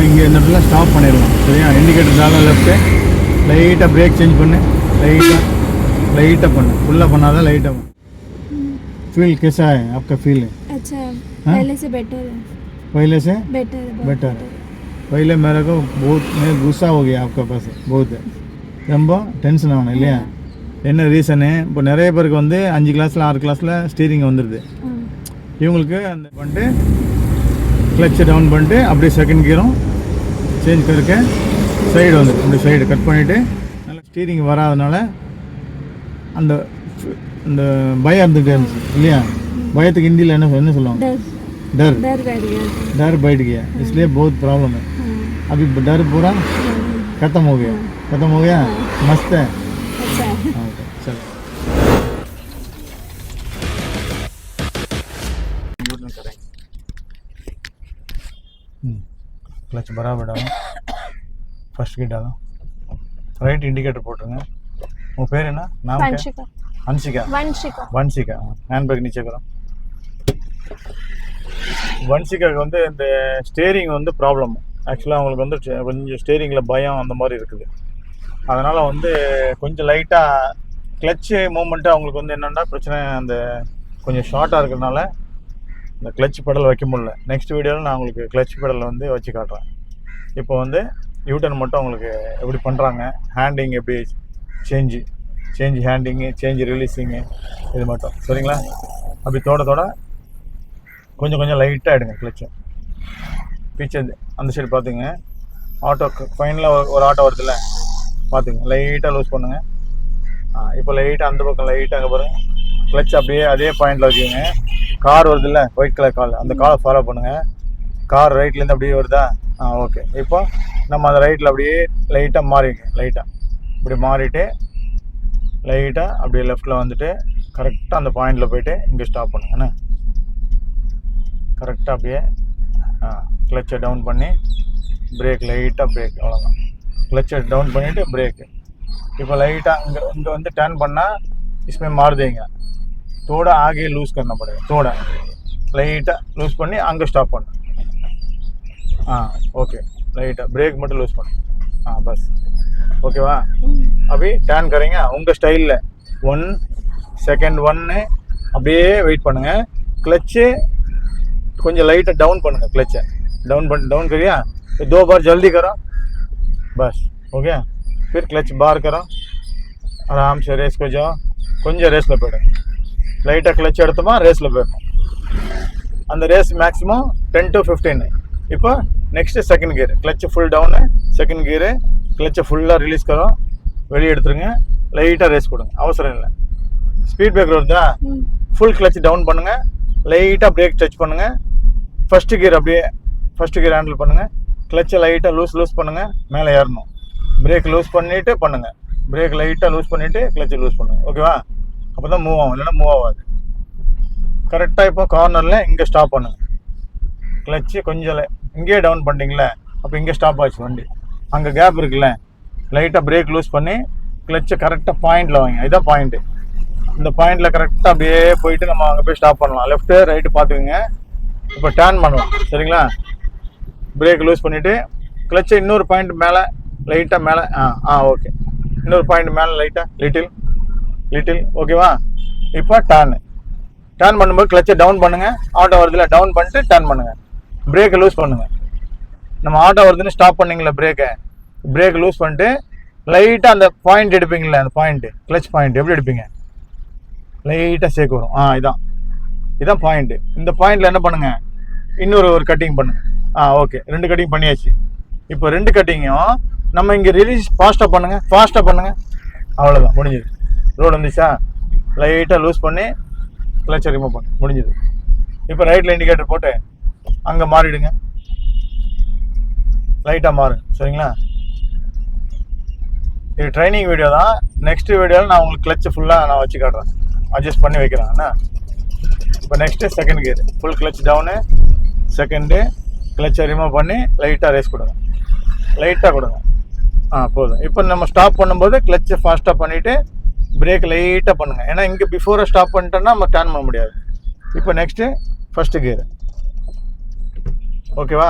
இங்கே இந்த இடத்துல ஸ்டாப் பண்ணிடலாம் சரியா இண்டிகேட்டர் தாங்க லெஃப்ட்டு லைட்டாக பிரேக் சேஞ்ச் பண்ணு லைட்டாக லைட்டாக பண்ணு ஃபுல்லாக பண்ணாதான் லைட்டாக பண்ணு फील कैसा है आपका फील है अच्छा हाँ? पहले से बेटर है पहले से बेटर है बहुत बेटर है पहले मेरे को बहुत मैं गुस्सा हो गया आपका पास बहुत ரொம்ப டென்ஷன் ஆகணும் இல்லையா என்ன ரீசனு இப்போ நிறைய பேருக்கு வந்து அஞ்சு கிளாஸில் ஆறு கிளாஸில் ஸ்டீரிங் வந்துடுது हाँ, இவங்களுக்கு அந்த பண்ணிட்டு கிளச்சை டவுன் பண்ணிட்டு அப்படியே செகண்ட் கியரும் சேஞ்ச் கருக்க சைடு வந்து அப்படி சைடு கட் பண்ணிவிட்டு நல்லா ஸ்டீரிங் வராதனால அந்த அந்த பயம் இருந்துகிட்டே இருந்துச்சு இல்லையா பயத்துக்கு ஹிந்தியில் என்ன என்ன சொல்லுவாங்க डर डर डर बैठ गया डर बैठ गया इसलिए बहुत प्रॉब्लम है हाँ, अभी डर पूरा खत्म हो गया खत्म हो गया मस्त है கிளச் பராபடாலும் ஃபர்ஸ்ட் கிட்டாலும் ரைட் இண்டிகேட்டர் போட்டுருங்க. உங்கள் பேர் என்ன? நான் வன்ஷிகா. வன்சிகா வன்சிகா வன்ஷிகா. ஹேண்ட் பேக் நீச்சக்கிறோம் வன்சிகாக்கு வந்து இந்த ஸ்டேரிங் வந்து ப்ராப்ளம் ஆக்சுவலாக அவங்களுக்கு வந்து கொஞ்சம் ஸ்டேரிங்கில் பயம் அந்த மாதிரி இருக்குது. அதனால் வந்து கொஞ்சம் லைட்டாக கிளச்சு மூமெண்ட்டு அவங்களுக்கு வந்து என்னென்னா பிரச்சனை அந்த கொஞ்சம் ஷார்ட்டாக இருக்கிறதுனால இந்த கிளச் பெடல் வைக்க முடியல. நெக்ஸ்ட் வீடியோவில் நான் உங்களுக்கு கிளச் பெடல் வந்து வச்சு காட்டுறேன். இப்போ வந்து யூட்டன் மட்டும் அவங்களுக்கு எப்படி பண்ணுறாங்க ஹேண்டிங் எப்படி சேஞ்சு சேஞ்ச் ஹேண்டிங்கு சேஞ்ச் ரிலீஸிங்கு இது மட்டும். சரிங்களா? அப்படி தோட தோட கொஞ்சம் கொஞ்சம் லைட்டாக எடுங்க கிளச்சு பீச்சர் அந்த சைடு பார்த்துங்க ஆட்டோ ஃபைனலாக ஒரு ஆட்டோ வருதுல்ல பார்த்துங்க லைட்டாக லூஸ் பண்ணுங்கள் இப்போ லைட்டாக அந்த பக்கம் லைட்டாக அங்கே கிளச் அப்படியே அதே பாயிண்டில் வச்சுக்கோங்க. கார் வருது ஒயிட் கலர் கால் அந்த காரை ஃபாலோ பண்ணுங்கள் கார் ரைட்லேருந்து அப்படியே வருதா? ஆ ஓகே இப்போ நம்ம அந்த ரைட்டில் அப்படியே லைட்டாக மாறிங்க லைட்டாக இப்படி மாறிட்டு லைட்டாக அப்படியே லெஃப்ட்டில் வந்துட்டு கரெக்டாக அந்த பாயிண்டில் போயிட்டு இங்கே ஸ்டாப் பண்ணுங்கண்ணே கரெக்டாக அப்படியே கிளச்சை டவுன் பண்ணி பிரேக் லைட்டாக பிரேக் அவ்வளோதான் கிளச்சை டவுன் பண்ணிவிட்டு பிரேக்கு இப்போ லைட்டாக இங்கே இங்கே வந்து டேர்ன் பண்ணால் இஸ்மே மாறுதுங்க थोड़ा आगे लूज करना पड़ेगा थोड़ा லைட்டாக லூஸ் பண்ணி அங்கே ஸ்டாப் பண்ணு ஆ ஓகே லைட்டாக பிரேக் மட்டும் லூஸ் பண்ணு ஆ பஸ் ஓகேவா अभी टर्न करेंगे உங்கள் ஸ்டைலில் ஒன் செகண்ட் ஒன்று அப்படியே வெயிட் பண்ணுங்க கிளச்சு கொஞ்சம் லைட்டாக டவுன் பண்ணுங்க क्लच डाउन बन डाउन करिए फिर दो बार जल्दी करो बस हो गया फिर क्लच बार करो आराम से रेस को जाओ கொஞ்சம் ரேஸில் போயிடுங்க லைட்டாக கிளச் எடுத்தோமா ரேஸில் போயிடணும். அந்த race maximum ten to fifteen இப்போ next second gear clutch full down second gear கிளச்சை ஃபுல்லாக ரிலீஸ் கரோம் வெளியே எடுத்துருங்க. லைட்டாக ரேஸ் கொடுங்க அவசரம் இல்லை. ஸ்பீட் பிரேக்கர் வருதா? ஃபுல் கிளச் டவுன் பண்ணுங்க. லைட்டாக பிரேக் டச் பண்ணுங்க. ஃபர்ஸ்ட் கியர் அப்படியே ஃபர்ஸ்ட் கியர் ஹேண்டில் பண்ணுங்க. கிளச்சை லைட்டாக லூஸ் லூஸ் பண்ணுங்க. மேலே ஏறணும். பிரேக் லூஸ் பண்ணிட்டு பண்ணுங்க. பிரேக் லைட்டாக லூஸ் பண்ணிட்டு கிளச்சை லூஸ் பண்ணுங்க. ஓகேவா அப்போ தான் மூவ் ஆகும். இல்லைன்னா மூவ் ஆகாது. கரெக்டாக இப்போ கார்னரில் இங்கே ஸ்டாப் பண்ணுங்க. கிளச்சு கொஞ்சம் இங்கேயே டவுன் பண்ணிட்டீங்களே அப்போ இங்கே ஸ்டாப் ஆச்சு வண்டி. அங்கே கேப் இருக்குல்ல லைட்டாக பிரேக் லூஸ் பண்ணி கிளச்சை கரெக்டாக பாயிண்டில் வைங்க. இதான் பாயிண்ட்டு இந்த பாயிண்டில் கரெக்டாக அப்படியே போயிட்டு நம்ம அங்கே போய் ஸ்டாப் பண்ணலாம். லெஃப்ட்டு ரைட்டு பார்த்துக்குங்க. இப்போ டேர்ன் பண்ணலாம். சரிங்களா? பிரேக் லூஸ் பண்ணிவிட்டு கிளச்சை இன்னொரு பாயிண்ட் மேலே லைட்டாக மேலே ஆ ஆ ஓகே இன்னொரு பாயிண்ட் மேலே லைட்டாக லிட்டில் லிட்டில் ஓகேவா இப்போ டேர்னு டேர்ன் பண்ணும்போது கிளச்சை டவுன் பண்ணுங்கள் ஆட்டோ வருதுல டவுன் பண்ணிட்டு டேர்ன் பண்ணுங்கள் பிரேக்கை லூஸ் பண்ணுங்கள் நம்ம ஆட்டோ வருதுன்னு ஸ்டாப் பண்ணிங்களே பிரேக்கை பிரேக் லூஸ் பண்ணிட்டு லைட்டாக அந்த பாயிண்ட் எடுப்பீங்களே அந்த பாயிண்ட்டு கிளச் பாயிண்ட் எப்படி எடுப்பீங்க? லைட்டாக சேர்க்க வரும். ஆ இதான். இதான் பாயிண்ட்டு இந்த பாயிண்டில் என்ன பண்ணுங்கள் இன்னொரு ஒரு கட்டிங் பண்ணுங்கள் ஆ ஓகே ரெண்டு கட்டிங் பண்ணியாச்சு. இப்போ ரெண்டு கட்டிங்கும் நம்ம இங்கே ரிலீஸ் ஃபாஸ்ட்டாக பண்ணுங்கள் ஃபாஸ்ட்டாக பண்ணுங்கள் அவ்வளோதான் முடிஞ்சது. ரோடு வந்துச்சா? லைட்டாக லூஸ் பண்ணி கிளச்சை ரிமூவ் பண்ணு. முடிஞ்சது. இப்போ ரைட்டில் இண்டிகேட்டர் போட்டு அங்கே மாறிடுங்க. லைட்டாக மாறு. சரிங்களா? இது ட்ரைனிங் வீடியோ தான். நெக்ஸ்ட் வீடியோவில் நான் உங்களுக்கு கிளச்சு ஃபுல்லாக நான் வச்சு காட்டுறேன். அட்ஜஸ்ட் பண்ணி வைக்கிறேன். என்ன? இப்போ next second gear full clutch down second கிளச்சை ரிமூவ் பண்ணி லைட்டாக ரேஸ் கொடுங்க. லைட்டாக கொடுங்க. ஆ போதும். இப்போ நம்ம ஸ்டாப் பண்ணும்போது கிளச்சை ஃபாஸ்ட்டாக பண்ணிவிட்டு பிரேக் லைட்டாக பண்ணுங்கள் ஏன்னா இங்கே பிஃபோராக ஸ்டாப் பண்ணிட்டோன்னா நம்ம டர்ன் பண்ண முடியாது. இப்போ நெக்ஸ்ட்டு ஃபஸ்ட்டு கியர் ஓகேவா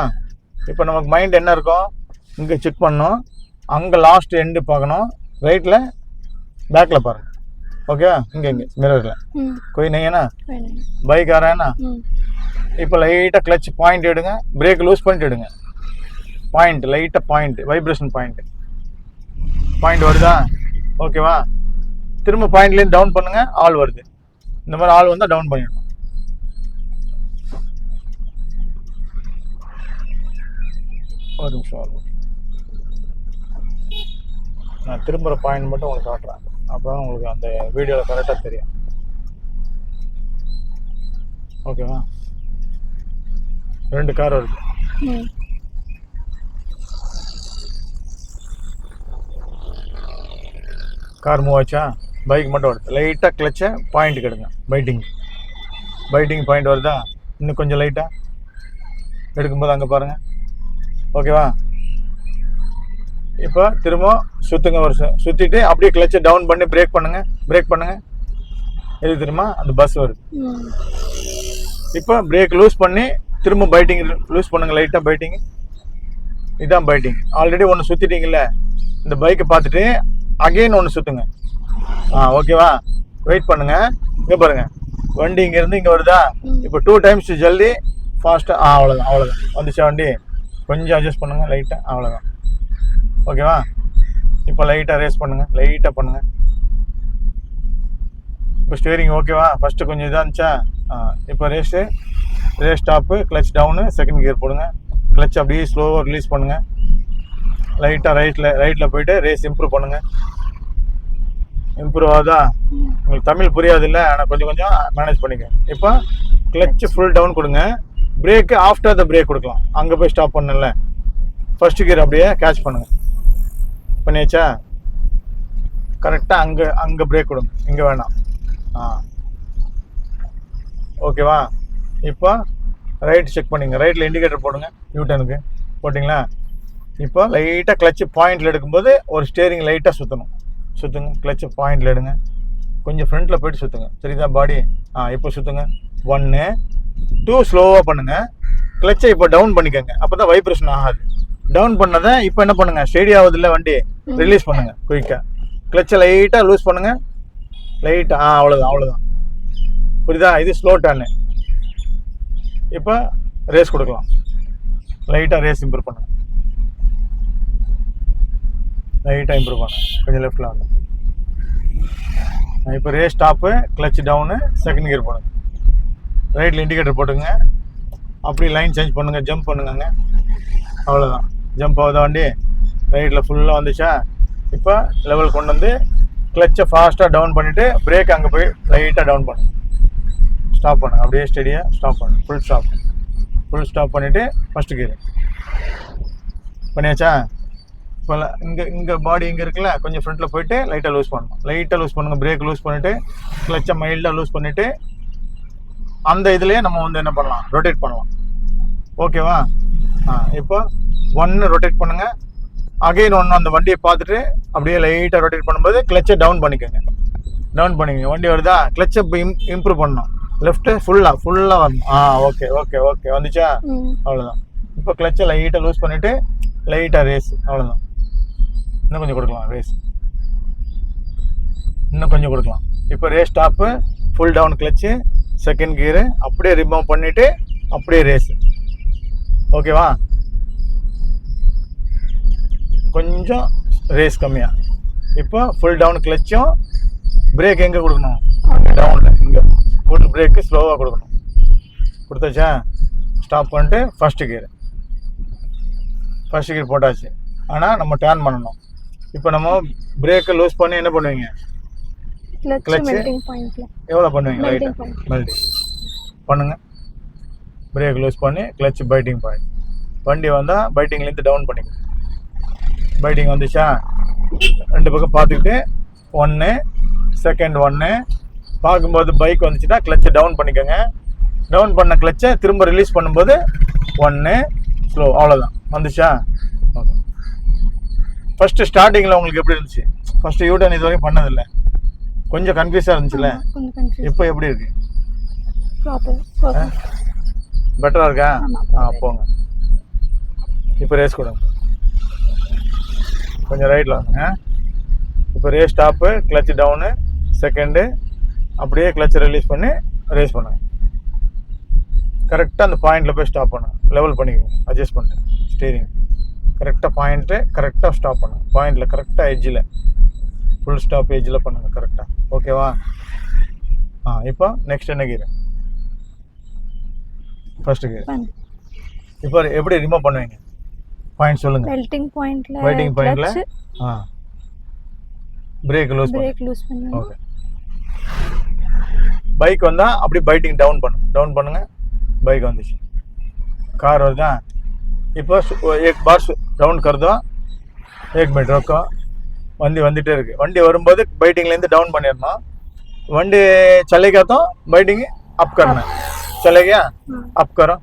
இப்போ நமக்கு மைண்ட் என்ன இருக்கும் இங்கே செக் பண்ணணும். அங்கே லாஸ்ட் எண்டு பார்க்கணும். ரைட்டில் பேக்கில் பாருங்க. ஓகேவா இங்கே இங்கே மிரரில் கொய் நெய்யனா வேணும் பைக் ஆறேனா ம். இப்போ லைட்டாக கிளச் பாயிண்ட் எடுங்க. பிரேக் லூஸ் பண்ணிட்டு எடுங்க. பாயிண்ட் லைட்டாக பாயிண்ட் வைப்ரேஷன் பாயிண்ட் பாயிண்ட் வருதா? ஓகேவா திரும்ப பாயிண்ட்லேருந்து டவுன் பண்ணுங்க ஆள் வருது. இந்த மாதிரி ஆள் வந்தால் டவுன் பண்ணிடணும். ஒரு நிமிஷம் நிமிஷம். நான் திரும்புகிற பாயிண்ட் மட்டும் உங்களுக்கு காட்டுறேன். அப்போ தான் உங்களுக்கு அந்த வீடியோவில் கரெக்டாக தெரியும். ஓகேவா ரெண்டு கார் வருது. ம். கார் மூவ் ஆச்சா? பைக் மட்டும் வருது. லைட்டாக கிளச்சை பாயிண்ட் கெடுங்க. பைட்டிங் பைட்டிங் பாயிண்ட் வருதா? இன்னும் கொஞ்சம் லைட்டாக எடுக்கும்போது அங்கே பாருங்கள் ஓகேவா இப்போ திரும்ப சுற்றுங்க சு- சுற்றிட்டு அப்படியே கிளச்சை டவுன் பண்ணி பிரேக் பண்ணுங்கள் பிரேக் பண்ணுங்கள் எது தெரியுமா? அந்த பஸ் வருது. இப்போ பிரேக் லூஸ் பண்ணி திரும்ப பைட்டிங் லூஸ் பண்ணுங்க. லைட்டாக பைட்டிங் இதான் பைட்டிங் ஆல்ரெடி ஒன்று சுற்றிட்டீங்கல்ல இந்த பைக்கை பார்த்துட்டு அகைன் ஒன்று சுற்றுங்க ஆ ஓகேவா? வெயிட் பண்ணுங்க. இங்கே பாருங்க. வண்டி இங்கேருந்து இங்கே வருதா? இப்போ டூ டைம்ஸ் ஜல்தி ஃபாஸ்ட்டாக ஆ அவ்வளோதான் அவ்வளோதான் வந்துச்சா வண்டி? கொஞ்சம் அட்ஜஸ்ட் பண்ணுங்கள் லைட்டாக அவ்வளோதான் ஓகேவா? இப்போ லைட்டாக ரேஸ் பண்ணுங்கள் லைட்டாக பண்ணுங்கள் இப்போ ஸ்டேரிங் ஓகேவா? ஃபஸ்ட்டு கொஞ்சம் இதாக இருந்துச்சா? ஆ இப்போ raised race stop clutch down second gear போடுங்க. கிளச் அப்படியே ஸ்லோவாக ரிலீஸ் பண்ணுங்கள் லைட்டாக ரைட்டில் ரைட்டில் போயிட்டு ரேஸ் இம்ப்ரூவ் பண்ணுங்கள் இம்ப்ரூவ் ஆகுதா? உங்களுக்கு தமிழ் புரியாது இல்லை ஆனால் கொஞ்சம் கொஞ்சம் மேனேஜ் பண்ணிக்க இப்போ கிளச் ஃபுல் டவுன் கொடுங்க. பிரேக்கு ஆஃப்டர் த பிரேக் கொடுக்கலாம். அங்கே போய் ஸ்டாப் பண்ணல. ஃபர்ஸ்ட் கியர் அப்படியே கேட்ச் பண்ணுங்க. பண்ணியாச்சா? கரெக்டாக அங்கே அங்கே பிரேக் கொடுங்க. இங்கே வேணாம். ஆ. ஓகேவா இப்போ ரைட் செக் பண்ணிங்க. ரைட்டில் இண்டிகேட்டர் போடுங்க. யூட்டனுக்கு போட்டிங்களா? இப்போ லைட்டாக கிளச்சு பாயிண்டில் எடுக்கும்போது ஒரு ஸ்டேரிங் லைட்டாக சுற்றணும் சுற்றுங்க கிளச்சு பாயிண்டில் எடுங்க. கொஞ்சம் ஃப்ரண்ட்டில் போயிட்டு சுற்றுங்க தெரியுதா பாடி ஆ இப்போ சுற்றுங்க ஒன்று டூ ஸ்லோவாக பண்ணுங்க. கிளச்சை இப்போ டவுன் பண்ணிக்கோங்க. அப்போ தான் வைப்ரேஷன் ஆகாது. டவுன் பண்ணதை இப்போ என்ன பண்ணுங்க? ஸ்டேடி ஆகுதுல்ல வண்டி? ரிலீஸ் பண்ணுங்க குயிக்காக கிளச்சை லைட்டாக லூஸ் பண்ணுங்க. லைட்டாக ஆ அவ்வளோதான் அவ்வளோதான் புரியுதா? இது ஸ்லோ டர்னு இப்போ ரேஸ் கொடுக்கலாம். லைட்டாக ரேஸ் இம்ப்ரூவ் பண்ணுங்க. லைட்டாக இம்ப்ரூவ் பண்ணுங்க கொஞ்சம் லெஃப்டில் வாங்க. இப்போ ரே stop clutch down second gear போடுங்க ரைட்டில் இண்டிகேட்டர் போட்டுங்க அப்படி லைன் சேஞ்ச் பண்ணுங்கள் ஜம்ப் பண்ணுங்கங்க. அவ்வளோதான் ஜம்ப் ஆகுதா வண்டி ரைட்டில் ஃபுல்லாக வந்துச்சா? இப்போ லெவல் கொண்டு வந்து கிளச்சை ஃபாஸ்ட்டாக டவுன் பண்ணிவிட்டு பிரேக் அங்கே போய் லைட்டாக டவுன் பண்ணுங்க ஸ்டாப் பண்ணு. அப்படியே ஸ்டெடியாக ஸ்டாப் பண்ணு. ஃபுல் ஸ்டாப் ஃபுல் ஸ்டாப் பண்ணிவிட்டு ஃபஸ்ட்டு கீர் பண்ணியாச்சா? இப்போ இங்கே இங்கே பாடி இங்கே இருக்குல்ல கொஞ்சம் ஃப்ரண்ட்டில் போயிட்டு லைட்டாக லூஸ் பண்ணணும். லைட்டாக லூஸ் பண்ணுங்க பிரேக் லூஸ் பண்ணிவிட்டு கிளச்சை மைல்டாக லூஸ் பண்ணிவிட்டு அந்த இதுலேயே நம்ம வந்து என்ன பண்ணலாம்? ரொட்டேட் பண்ணலாம். ஓகேவா ஆ இப்போ ஒன்று ரொட்டேட் பண்ணுங்க. அகைன் ஒன்று அந்த வண்டியை பார்த்துட்டு அப்படியே லைட்டாக ரொட்டேட் பண்ணும்போது கிளச்சை டவுன் பண்ணிக்கோங்க. டவுன் பண்ணிக்கோங்க. வண்டி வருதா? கிளச்சை இம்ப்ரூவ் பண்ணணும். லெஃப்ட்டு ஃபுல்லாக ஃபுல்லாக வரணும் ஆ ஓகே ஓகே ஓகே வந்துச்சா? அவ்வளோதான் இப்போ கிளச்சை லைட்டாக லூஸ் பண்ணிவிட்டு லைட்டாக ரேஸ் அவ்வளோதான் இன்னும் கொஞ்சம் கொடுக்கலாம் ரேஸ் இன்னும் கொஞ்சம் கொடுக்கலாம். இப்போ race stop full down clutch second gear அப்படியே ரிமூவ் பண்ணிவிட்டு அப்படியே ரேஸ் ஓகேவா கொஞ்சம் ரேஸ் கம்மியாக இப்போ ஃபுல் டவுன் கிளச்சும் பிரேக் எங்கே கொடுக்கணும்? டவுனில் இங்கே. ஃபுல் பிரேக்கு ஸ்லோவாக கொடுக்கணும். கொடுத்தாச்சா? ஸ்டாப் பண்ணிட்டு ஃபஸ்ட்டு கியர் ஃபஸ்ட்டு கியர் போட்டாச்சு. ஆனால் நம்ம டேர்ன் பண்ணணும். இப்போ நம்ம பிரேக்கை லூஸ் பண்ணி என்ன பண்ணுவீங்க? பாயிண்ட்ல எவ்வளோ பண்ணுவீங்க point. மெல்டிங் பண்ணுங்க. பிரேக் லூஸ் பண்ணி கிளச் பைட்டிங் பாயிண்ட் வண்டி வந்தால் பைட்டிங்லேருந்து டவுன் பண்ணிக்கணும் பைட்டிங் வந்துச்சா? ரெண்டு பக்கம் பார்த்துக்கிட்டு ஒன்று செகண்ட் ஒன்று பார்க்கும்போது பைக் வந்துச்சுன்னா கிளச்சை டவுன் பண்ணிக்கோங்க. டவுன் பண்ண கிளச்சை திரும்ப ரிலீஸ் பண்ணும்போது ஒன்று ஸ்லோ அவ்வளோதான் வந்துச்சா? ஓகே. ஃபஸ்ட்டு ஸ்டார்டிங்கில் உங்களுக்கு எப்படி இருந்துச்சு? ஃபஸ்ட்டு யூட்டன் இது வரைக்கும் பண்ணதில்லை. கொஞ்சம் கன்ஃபியூஸ் இப்போ எப்படி இருக்கு? பெட்டராக இருக்கா? ஆ போங்க. இப்போ ரேஸ் கொடுங்க கொஞ்சம் ரைட்டில் வாங்க. இப்போ race stop clutch down second அப்படியே கிளச் ரிலீஸ் பண்ணி ரேஸ் பண்ணுங்க. கரெக்டாக அந்த பாயிண்டில் போய் ஸ்டாப் பண்ணுங்க லெவல் பண்ணிக்கோங்க. அட்ஜஸ்ட் பண்ணிட்டு. ஸ்டீரிங் கரெக்டாக பாயிண்ட்டு கரெக்டாக ஸ்டாப் பண்ணுங்க. பாயிண்டில் கரெக்டாக எட்ஜில் ஃபுல் ஸ்டாப் எட்ஜில் பண்ணுங்க கரெக்டாக ஓகேவா ஆ இப்போ நெக்ஸ்ட் என்ன கீர் ஃபர்ஸ்ட் கீர் இப்போ எப்படி ரிமூவ் பண்ணுவீங்க? பாயிண்ட் சொல்லுங்க. மெல்டிங் பாயிண்ட்ல வெயிட்டிங் பாயிண்ட்ல ஆ. பிரேக் லூஸ் பிரேக் லூஸ் பண்ணுங்க. ஓகே பைக் வந்தா அப்படி பைட்டிங் டவுன் பண்ணு டவுன் பண்ணுங்க. பைக் வந்துச்சு. கார் வருதா? இப்போ सु- एक बार डाउन कर दो एक मिनट रोको வண்டி வந்துட்டே இருக்கு வண்டி வரும்போது பைட்டிங்லேருந்து டவுன் பண்ணிடணும் வண்டி चलेगा तो बैटिंग अप करना है चले गया हाँ। अप करो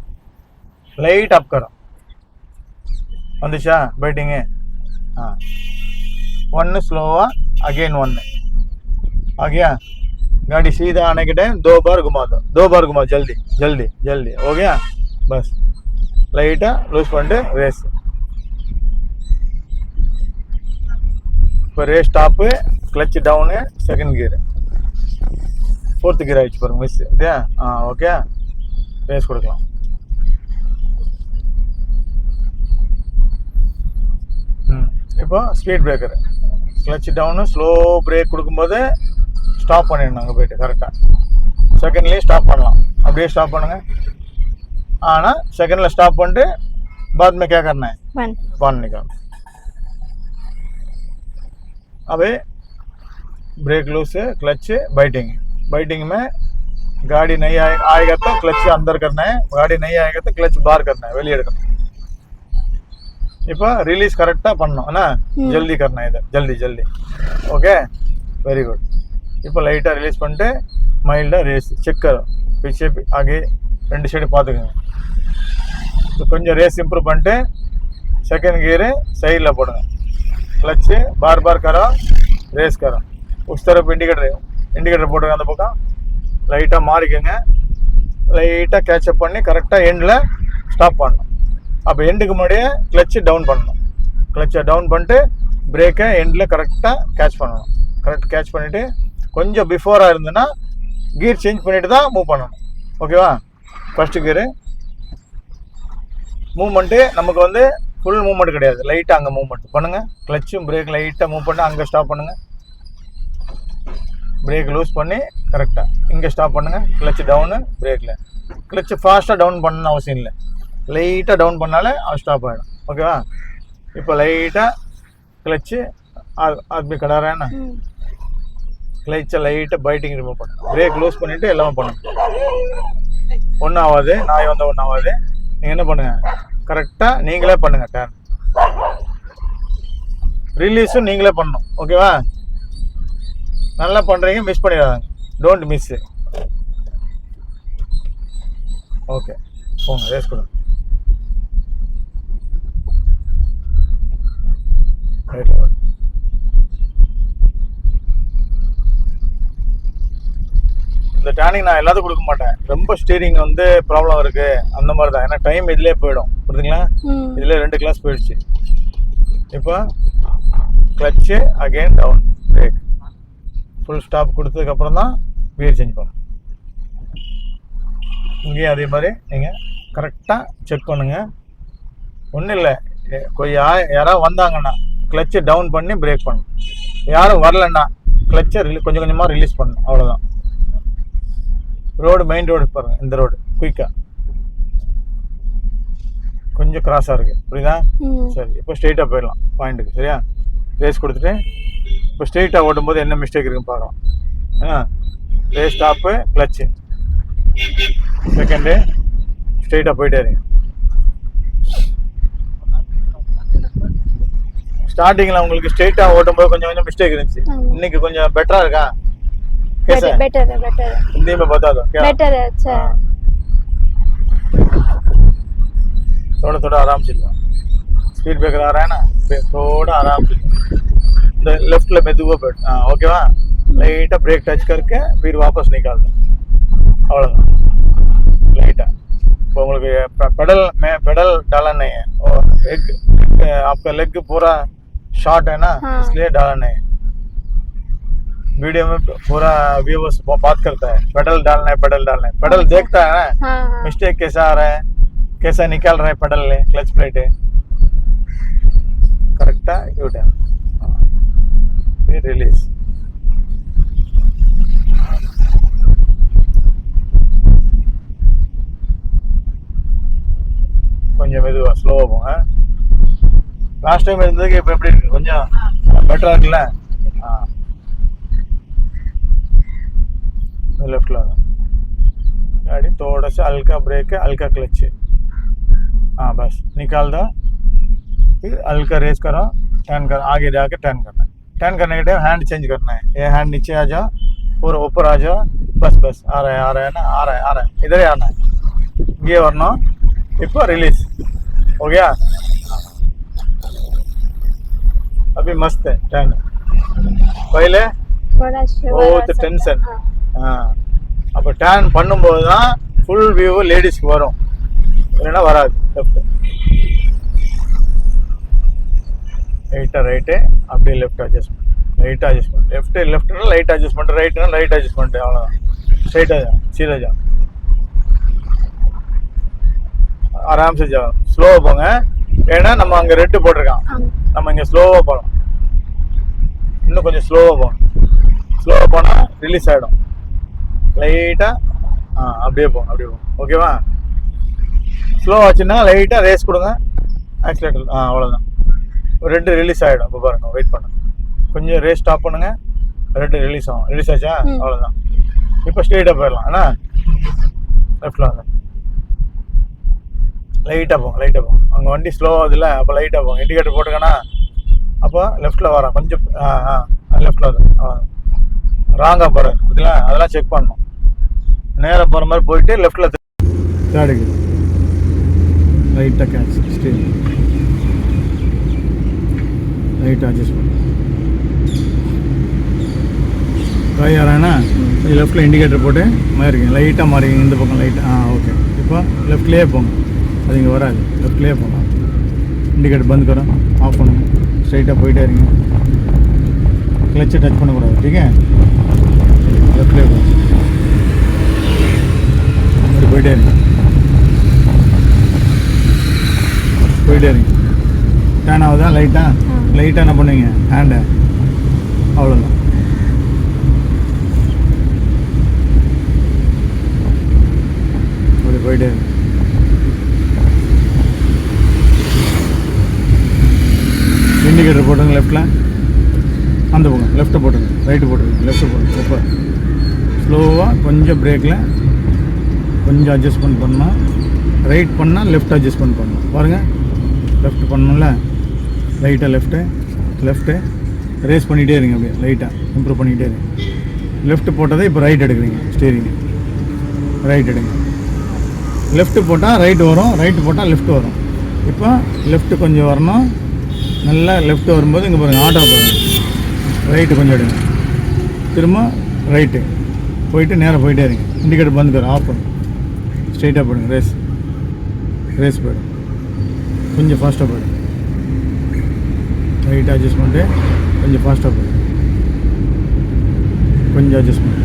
लाइट अप करो வந்துச்சா பைட்டிங்கு ஆ ஒன்று स्लोवा अगेन वन आ गया गाड़ी सीधा आने के टाइम दो बार घुमा दो दो बार घुमा जल्दी जल्दी जल्दी हो गया बस லைட்டாக லூஸ் பண்ணிட்டு ரேஸ் இப்போ race stop clutch down second gear fourth gear ஆயிடுச்சு பாருங்க மிஸ் இதே ஆ ஓகே ரேஸ் கொடுக்கலாம். ம் இப்போ speed breaker clutch down slow brake கொடுக்கும்போது ஸ்டாப் பண்ணிடணும் அங்கே போயிட்டு கரெக்டாக செகண்ட்லேயும் ஸ்டாப் பண்ணலாம். அப்படியே ஸ்டாப் பண்ணுங்கள் ஆனால் செகண்டில் ஸ்டாப் பண்ணிட்டு बाद में क्या करना है वन बांध निकाल अबे brake loose clutch biting biting में गाड़ी नहीं आए, आएगा तो क्लच अंदर करना है गाड़ी नहीं आएगा तो क्लच बाहर करना है வெளியே எடுக்கணும் இப்போ ரிலீஸ் கரெக்டாக பண்ணணும் என்ன ம். ஜல்தி करना है इधर जल्दी जल्दी ओके वेरी गुड இப்போ லைட்டாக ரிலீஸ் பண்ணிட்டு மைல்டாக ரேஸ் செக் करो पीछे आगे ரெண்டு சைடு பார்த்துக்குங்க. கொஞ்சம் ரேஸ் இம்ப்ரூவ் பண்ணிட்டு செகண்ட் கியரு சைடில் போடுங்க. கிளச்சு பார் பார் கரோ ரேஸ் கரம் உஸ் தரப்பு இண்டிகேட்டர் இண்டிகேட்டர் போட்டுங்க அந்த பக்கம். லைட்டாக மாறிக்கோங்க. லைட்டாக கேட்சப் பண்ணி கரெக்டாக எண்டில் ஸ்டாப் பண்ணணும். அப்போ எண்டுக்கு முன்னாடியே கிளச்சு டவுன் பண்ணணும். கிளச்சை டவுன் பண்ணிட்டு பிரேக்கை எண்டில் கரெக்டாக கேட்ச் பண்ணணும். கரெக்ட் கேட்ச் பண்ணிவிட்டு கொஞ்சம் பிஃபோராக இருந்ததுன்னா கீர் சேஞ்ச் பண்ணிவிட்டு தான் மூவ் பண்ணணும். ஓகேவா ஃபஸ்ட்டு கியரு மூமெண்ட்டு நமக்கு வந்து ஃபுல் மூமெண்ட் கிடையாது. லைட்டாக அங்கே மூவ்மெண்ட் பண்ணுங்கள் கிளச்சும் பிரேக் லைட்டாக மூவ் பண்ணி அங்கே ஸ்டாப் பண்ணுங்கள் பிரேக் லூஸ் பண்ணி கரெக்டாக இங்கே ஸ்டாப் பண்ணுங்கள் கிளச்சு டவுனு பிரேக்கில் கிளச்சு ஃபாஸ்ட்டாக டவுன் பண்ணணும்னு அவசியம் இல்லை. லைட்டாக டவுன் பண்ணாலே அது ஸ்டாப் ஆகிடும் ஓகேவா இப்போ லைட்டாக கிளச்சு அப்படி கிடாரேண்ணா கிளச்சை லைட்டாக பைட்டிங் ரிமூவ் பண்ணணும். பிரேக் லூஸ் பண்ணிவிட்டு எல்லாமே பண்ணணும். ஒன்றும் ஆகாது நாய் வந்தால் ஒன்றும் ஆகாது நீங்கள் என்ன பண்ணுங்க? கரெக்டாக நீங்களே பண்ணுங்க டேன் ரிலீஸும் நீங்களே பண்ணணும் ஓகேவா நல்லா பண்ணுறீங்க மிஸ் பண்ணிடாதாங்க. டோன்ட் மிஸ் ஓகே போங்க ரேஸ் கொடுங்க. Right, right. இந்த டேனிங் நான் எல்லாத்துக்கும் கொடுக்க மாட்டேன். ரொம்ப ஸ்டீரிங் வந்து ப்ராப்ளம் இருக்கு. அந்த மாதிரி தான் ஏன்னா டைம் இதுலயே போயிடும். புரியுதுங்களா இதுல ரெண்டு கிளாஸ் போயிடுச்சு. இப்போ clutch again down brake full stop கொடுத்ததுக்கு அப்புறம் தான் கியர் சேஞ்ச் பண்ணும் இங்கேயும் அதே மாதிரி நீங்கள் கரெக்டாக செக் பண்ணுங்கள் ஒன்றும் இல்லை. கொய்யா யாராவது வந்தாங்கன்னா கிளச்சை டவுன் பண்ணி பிரேக் பண்ணணும். யாரும் வரலன்னா கிளச்சை கொஞ்சம் கொஞ்சமாக ரிலீஸ் பண்ணணும். அவ்வளோதான் ரோடு மெயின் ரோடு போகிறேன் இந்த ரோடு குயிக்காக கொஞ்சம் கிராஸாக இருக்குது புரியுதா? சரி இப்போ ஸ்ட்ரெயிட்டாக போயிடலாம் பாயிண்ட்டுக்கு சரியா? ரேஸ் கொடுத்துட்டு இப்போ ஸ்ட்ரெயிட்டாக ஓட்டும்போது என்ன மிஸ்டேக் இருக்குன்னு பார்க்கலாம் ஏன்னா ரேஸ் ஸ்டாப்பு கிளச்சு செகண்டு ஸ்ட்ரெயிட்டாக போயிட்டே இருங்க ஸ்டார்டிங்கில் உங்களுக்கு ஸ்ட்ரெயிட்டாக ஓட்டும்போது கொஞ்சம் கொஞ்சம் மிஸ்டேக் இருந்துச்சு. இன்னைக்கு கொஞ்சம் பெட்டராக இருக்கா? कैसा बेटर है बेटर है बेटर है हिंदी में बता दो क्या बेटर है अच्छा है थोड़ा थोड़ा आराम से जाओ स्पीड ब्रेकर आ रहा है ना फिर थोड़ा आराम से இந்த லெஃப்ட்ல மெதுவா போயிடு ஆ ஓகேவா லைட்டா பிரேக் டச் करके फिर वापस निकाल दो அவ்வளவுதான் லைட்டா இப்போ உங்களுக்கு पेडल में पेडल डाला नहीं है और एक आपका लेग पूरा शॉर्ट है ना हाँ। इसलिए डाला नहीं है वीडियो में पूरा व्यूवर्स बात करता है पेडल डालना है पेडल डालना है पेडल देखता है ना हाँ हाँ मिस्टेक कैसा आ रहा है कैसा निकाल रहा है पेडल ले क्लच प्लेट है करेक्टा यू टर्न फिर रिलीज கொஞ்சம் மெதுவா ஸ்லோவா போங்க லாஸ்ட் டைம் இருந்ததுக்கு இப்போ எப்படி இருக்கு கொஞ்சம் பெட்டரா இருக்குல்ல लेफ्टला गाड़ी थोड़ा सा हल्का ब्रेक है हल्का क्लच है हाँ बस निकाल दो फिर हल्का रेस करो टर्न कर आगे जाके टर्न करना है टर्न करने के टाइम हैंड चेंज करना है ये हैंड नीचे आ जाओ पूरा ऊपर आ जाओ बस बस आ रहा है आ रहा है ना आ रहा है आ रहा है इधर ही आना है ये वरना इप्पो रिलीज़ हो गया अभी मस्त है टर्न पहले बहुत आ அப்போ டேர்ன் பண்ணும்போது தான் ஃபுல் வியூ லேடிஸ்க்கு வரும். இல்லைன்னா வராது. லெஃப்ட் ரைட்டாக ரைட்டு அப்படியே left adjustment right adjustment left லெஃப்ட்னா light adjustment ரைட்னா லைட் அட்ஜஸ்ட்மெண்ட் அவ்வளோதான் ஸ்ட்ரைட்டாக ஜா சீதா ஜா ஆராம்சே ஜா ஸ்லோவாக போங்க. ஏன்னா நம்ம அங்கே ரெட்டு போட்டிருக்கான். நம்ம இங்கே ஸ்லோவாக போகலாம் இன்னும் கொஞ்சம் ஸ்லோவாக போகணும். ஸ்லோவாக போனால் ரிலீஸ் ஆகிடும் லைட்டாக ஆ அப்படியே போங்க அப்படியே போங்க ஓகேவா ஸ்லோ ஆச்சுன்னா லைட்டாக ரேஸ் கொடுங்க. ஆக்சிலேட்டர் ஆ அவ்வளோதான் ரெட்டு ரிலீஸ் ஆகிடும் இப்போ பாருங்க வெயிட் பண்ணுங்க. கொஞ்சம் ரேஸ் ஸ்டாப் பண்ணுங்க. ரெட்டு ரிலீஸ் ஆகும். ரிலீஸ் ஆச்சா. அவ்வளோதான் இப்போ ஸ்ட்ரெயிட்டாக போயிடலாம். என்ன? லெஃப்டில் வாங்க. லைட்டாக போங்க லைட்டாக போங்க அங்கே வண்டி ஸ்லோ ஆகுதுல்ல அப்போ லைட்டாக போங்க இண்டிகேட்டர் போட்டுக்கன்னா அப்போ லெஃப்ட்டில் வரேன் கொஞ்சம் ஆ ஆ லெஃப்ட்டில் வருது அவ்வளோதான் ராங்காக போகிறாரு பார்த்தீங்களா அதெல்லாம் செக் பண்ணணும். நேராக போகிற மாதிரி போயிட்டு லெஃப்டில் காடுக்கு லைட்டாக கேட்ச் ஸ்டேஜ் ரைட்டாக அட்ஜஸ்ட் பண்ணி. காயாரானா லெஃப்ட்டில் இண்டிகேட்டர் போட்டு மாறிங்க லைட்டாக மாறிங்க இந்த பக்கம் லைட்டாக ஆ ஓகே இப்போ லெஃப்ட்லேயே போங்க. அது இங்கே வராது. லெஃப்ட்லேயே போகலாம் இண்டிகேட்டர் பந்த் கரோம் ஆஃப் பண்ணுங்க. ஸ்ட்ரைட்டாக போயிட்டே இருங்க. கிளச்சை டச் பண்ணக்கூடாது. ஓகே? லெஃப்ட்லேயே போகணும் போயிட்டே இருங்க போயிட்டே இருங்க டேன் ஆகுதா? லைட்டாக. லைட்டாக என்ன பண்ணுவீங்க? ஹேண்டை அவ்வளோதான் அப்படி போயிட்டே இருங்க இண்டிகேட்டர் போட்டுங்க லெஃப்டில் அந்த பக்கம் லெஃப்ட்டை போட்டுங்க ரைட்டு போட்டுருங்க லெஃப்ட்டு போட்டுங்க சூப்பர் ஸ்லோவாக கொஞ்சம் பிரேக்கில் கொஞ்சம் அட்ஜஸ்ட்மெண்ட் பண்ணணும் ரைட் பண்ணால் லெஃப்ட் அட்ஜஸ்ட்மெண்ட் பண்ணணும். பாருங்கள் லெஃப்ட் பண்ணணும்ல? லைட்டாக லெஃப்ட்டு லெஃப்ட்டு ரேஸ் பண்ணிகிட்டே இருங்க அப்படியே லைட்டாக இம்ப்ரூவ் பண்ணிக்கிட்டே இருங்க. லெஃப்ட் போட்டதை இப்போ ரைட் எடுக்கிறீங்க ஸ்டீரிங் ரைட் எடுங்க. லெஃப்ட் போட்டால் ரைட் வரும் ரைட் போட்டால் லெஃப்ட் வரும். இப்போ லெஃப்ட் கொஞ்சம் வரணும். நல்லா லெஃப்ட் வரும்போது இங்கே பாருங்கள் ஆட்டோ பாருங்கள் ரைட்டு கொஞ்சம் எடுங்க. திரும்ப ரைட்டு போயிட்டு நேராக போயிட்டே இருங்க. இண்டிகேட்டர் பந்து பேர் ஆஃப் பண்ணுங்க ஸ்ட்ரைட்டாக போடுங்க ரேஸ் ரேஸ் போயிடும் கொஞ்சம் ஃபாஸ்ட்டாக போயிடும் ரைட் அட்ஜஸ்ட்மெண்ட்டு கொஞ்சம் ஃபாஸ்ட்டாக போயிடும் கொஞ்சம் அட்ஜஸ்ட்மெண்ட்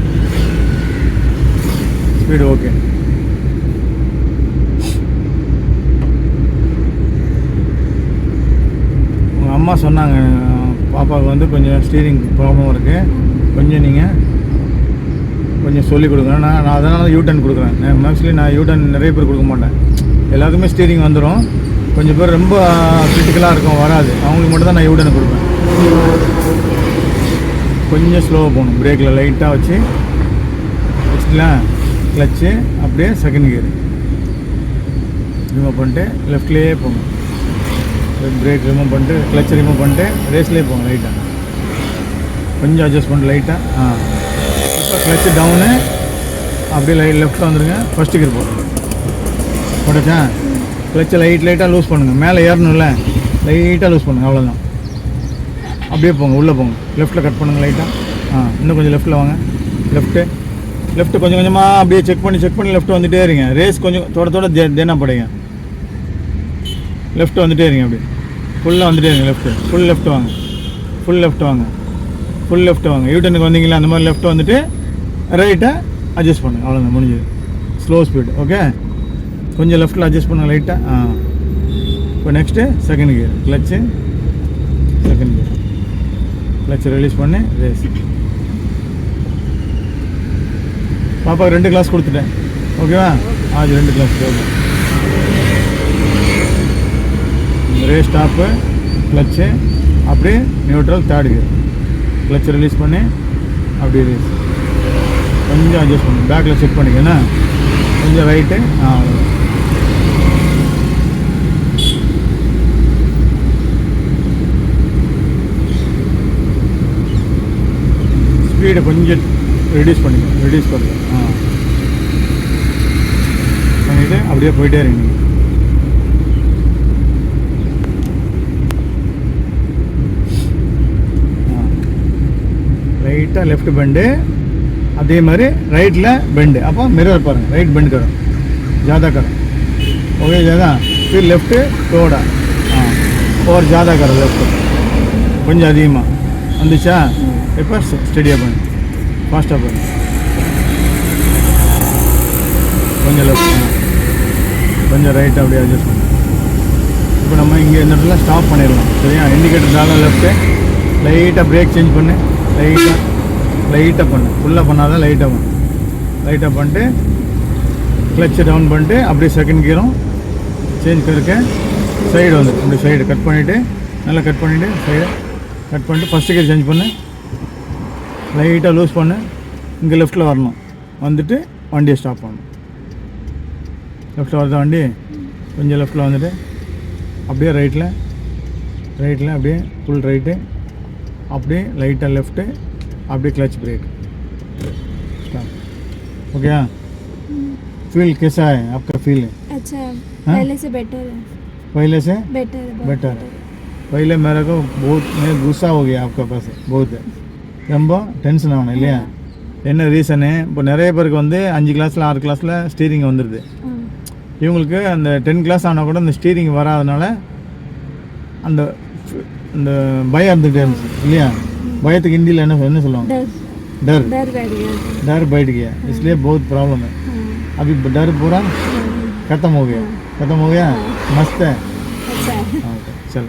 ஸ்பீடு ஓகே உங்கள் அம்மா சொன்னாங்க பாப்பாவுக்கு வந்து கொஞ்சம் ஸ்டீரிங் ப்ராப்ளம் இருக்குது கொஞ்சம் நீங்கள் கொஞ்சம் சொல்லிக் கொடுங்க நான் நான் அதனால் யூ டர்ன் கொடுக்குறேன். மோஸ்ட்லி நான் யூ டர்ன் நிறைய பேர் கொடுக்க மாட்டேன். எல்லாத்துக்குமே ஸ்டீரிங் வந்துடும் கொஞ்சம் பேர் ரொம்ப கிரிட்டிக்கலாக இருக்கும் வராது. அவங்களுக்கு மட்டும் தான் நான் யூ டர்ன் கொடுப்பேன். கொஞ்சம் ஸ்லோவாக போகணும். பிரேக்கில் லைட்டாக வச்சு வச்சுக்கலாம் கிளச்சு அப்படியே செகண்ட் கியர் ரிமூவ் பண்ணிட்டு லெஃப்ட்லேயே போகணும். பிரேக் ரிமூவ் பண்ணிட்டு கிளச் ரிமூவ் பண்ணிட்டு ரேஸ்லேயே போகணும் லைட்டாக கொஞ்சம் அட்ஜஸ்ட்மெண்ட் லைட்டாக ஆ. இப்போ கிளச்சு டவுனு அப்படியே லைட் லெஃப்ட்டில் வந்துடுங்க ஃபஸ்ட்டு கியர் போடுங்க. போட்டுச்சா? கிளச்சை லைட் லைட்டாக லூஸ் பண்ணுங்கள் மேலே ஏறணும்ல. லைட்டாக லூஸ் பண்ணுங்கள் அவ்வளோதான் அப்படியே போங்க உள்ளே போங்க. லெஃப்ட்டில் கட் பண்ணுங்க லைட்டாக ஆ. இன்னும் கொஞ்சம் லெஃப்ட்டில் வாங்க. லெஃப்ட்டு லெஃப்ட் கொஞ்சம் கொஞ்சமாக அப்படியே செக் பண்ணி செக் பண்ணி லெஃப்ட் வந்துட்டே இருங்க. ரேஸ் கொஞ்சம் தோட தோட தே- தேனா படைங்க. லெஃப்ட் வந்துட்டே இருங்க அப்படியே. ஃபுல்லாக வந்துட்டே இருங்க லெஃப்ட்டு ஃபுல் லெஃப்ட் வாங்க. ஃபுல் லெஃப்ட் வாங்க. ஃபுல் லெஃப்ட் வாங்க. யூட்டனுக்கு வந்தீங்களா அந்த மாதிரி லெஃப்ட் வந்துட்டு ரைட்டை அட்ஜஸ்ட் பண்ணுங்க அவ்வளோதான் முடிஞ்சது. ஸ்லோ ஸ்பீட் ஓகே கொஞ்சம் லெஃப்ட்டில் அட்ஜஸ்ட் பண்ணுங்க லைட்டாக ஆ. இப்போ next second gear clutch second gear கிளச்சை ரிலீஸ் பண்ணி ரேஸ் பாப்பாவுக்கு ரெண்டு கிளாஸ் கொடுத்துட்டேன். ஓகேவா அது ரெண்டு class okay race stop clutch அப்படியே நியூட்ரல் தேர்ட் கியர் கிளச்சை ரிலீஸ் பண்ணி அப்படியே ரேஸ் கொஞ்சம் அட்ஜஸ்ட் பண்ணு. பேக்கில் செக் பண்ணிங்கன்னா கொஞ்சம் ரைட்டு ஆ ஸ்பீடை கொஞ்சம் ரெடியூஸ் பண்ணிக்கணும் ரெடியூஸ் பண்ணுங்க ஆ. பண்ணிவிட்டு அப்படியே போயிட்டே இருங்க ரைட்டாக லெஃப்ட் பெண்டு அதே மாதிரி ரைட்டில் பெண்டு அப்போ மிரர் பாருங்கள் ரைட் பெண்ட் கரும். ஜாதா கரும். ஓகே ஜாதா. ஃபிர் லெஃப்ட்டு டோடா ஆ. ஓவர் ஜாதா கரும் லெஃப்ட்டு கொஞ்சம் அதிகமாக வந்துச்சா? இப்போ ஸ்டடியாக பண்ணு ஃபாஸ்ட்டாக பண்ணு கொஞ்சம் லெஃப்ட் கொஞ்சம் ரைட் அப்படியே அட்ஜஸ்ட் பண்ணு இப்போ நம்ம இங்கே இந்த இடத்துல ஸ்டாப் பண்ணிடலாம். சரியா? இண்டிகேட்டர் ஜாதா லெஃப்ட்டு லைட்டாக பிரேக் சேஞ்ச் பண்ணு. லைட்டாக லைட்டாக பண்ணு. ஃபுல்லாக பண்ணாதான் லைட்டாக பண்ணு லைட்டாக பண்ணிட்டு கிளச்சை டவுன் பண்ணிட்டு அப்படியே செகண்ட் கியரும் சேஞ்ச் கருக்க சைடு வந்து அப்படி சைடு கட் பண்ணிவிட்டு நல்லா கட் பண்ணிவிட்டு சைடு கட் பண்ணிட்டு ஃபஸ்ட்டு கியர் சேஞ்ச் பண்ணு. லைட்டாக லூஸ் பண்ணு. இங்கே லெஃப்ட்டில் வரணும். வந்துட்டு வண்டியை ஸ்டாப் பண்ணணும் லெஃப்ட்டில் வருதா வண்டி கொஞ்சம் லெஃப்ட்டில் வந்துட்டு அப்படியே ரைட்டில் ரைட்டில் அப்படியே ஃபுல் ரைட்டு அப்படியே லைட்டாக லெஃப்ட்டு அப்படியே கிளச் ब्रेक स्टाप हो गया फील कैसा है आपका फील है अच्छा हाँ? पहले से बेटर है पहले से बेटर है बहुत बेटर है पहले मेरे को बहुत मैं गुस्सा हो गया आपका पास बहुत ரொம்ப டென்ஷன் ஆகணும் இல்லையா என்ன ரீசனு இப்போ நிறைய பேருக்கு வந்து அஞ்சு கிளாஸில் ஆறு கிளாஸில் ஸ்டீரிங் வந்துடுது हाँ, இவங்களுக்கு அந்த டென் கிளாஸ் ஆனால் கூட அந்த ஸ்டீரிங் வராதனால அந்த அந்த பயம் இருந்துகிட்டே இருந்துச்சு இல்லையா பயத்துக்கு ஹிந்தியில் என்ன என்ன சொல்லுவாங்க डर डर डर बैठ गया था। डर बैठ गया इसलिए बहुत प्रॉब्लम है हाँ, अभी डर पूरा खत्म हो गया खत्म हो गया मस्त है अच्छा है हाँ, चलो